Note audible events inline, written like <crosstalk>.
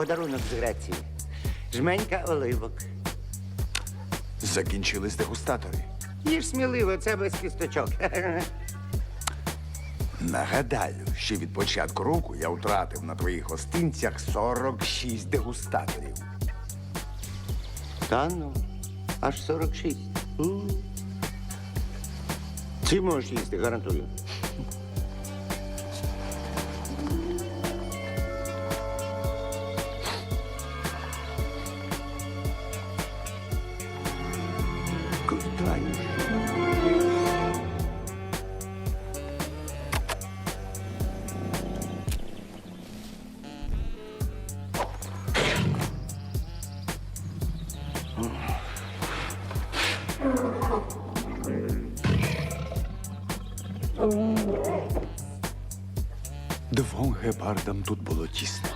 Подарунок з Греції. Жменька оливок. Закінчились дегустатори. Їж сміливо, це без кісточок. <laughs> Нагадаю, що від початку року я втратив на твоїх гостинцях 46 дегустаторів. Та ну, аж 46. М. Ці можеш їсти, гарантую. Кустані. Двом гепардам тут було тісно.